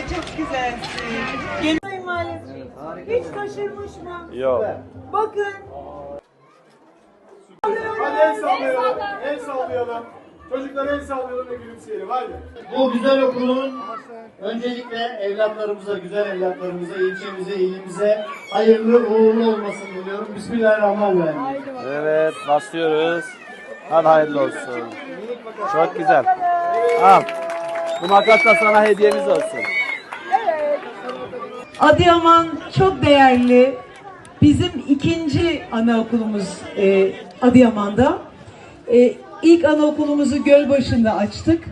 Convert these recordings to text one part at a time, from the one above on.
çok güzelsin. Gel Mahalle. Hiç kaçırmış mı? Yok. Bakın. Hadi el sallayalım. El sallayalım. Çocuklar el sallayalım ve gülümseyelim. Hadi. Bu güzel okulun öncelikle evlatlarımıza, güzel evlatlarımıza, ilçemize, ilimize hayırlı uğurlu olmasını diliyorum. Bismillahirrahmanirrahim. Evet basıyoruz. Hadi hayırlı olsun. Çok güzel. Al. Bu makas da sana hediyemiz olsun. Adıyaman çok değerli. Bizim ikinci anaokulumuz e, Adıyaman'da. E, ilk anaokulumuzu Gölbaşı'nda açtık.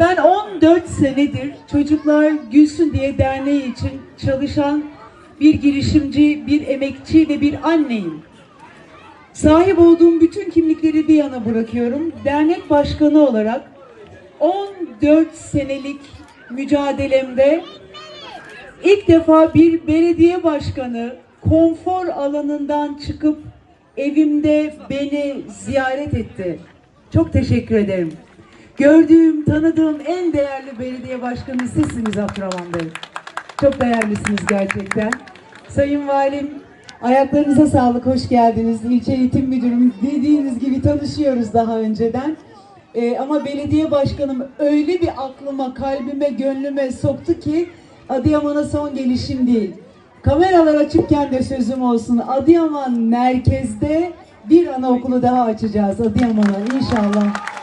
Ben 14 senedir Çocuklar Gülsün diye derneği için çalışan bir girişimci, bir emekçi ve bir anneyim. Sahip olduğum bütün kimlikleri bir yana bırakıyorum. Dernek başkanı olarak 14 senelik mücadelemde İlk defa bir belediye başkanı konfor alanından çıkıp evimde beni ziyaret etti. Çok teşekkür ederim. Gördüğüm, tanıdığım en değerli belediye başkanı sizsiniz Abdurrahman Bey. Çok değerlisiniz gerçekten. Sayın Valim, ayaklarınıza sağlık, hoş geldiniz. İlçe Eğitim Müdürüm, dediğiniz gibi tanışıyoruz daha önceden. Ee, ama belediye başkanım öyle bir aklıma, kalbime, gönlüme soktu ki Adıyaman'a son gelişim değil. Kameralar açıkken de sözüm olsun. Adıyaman merkezde bir anaokulu daha açacağız Adıyaman'a inşallah.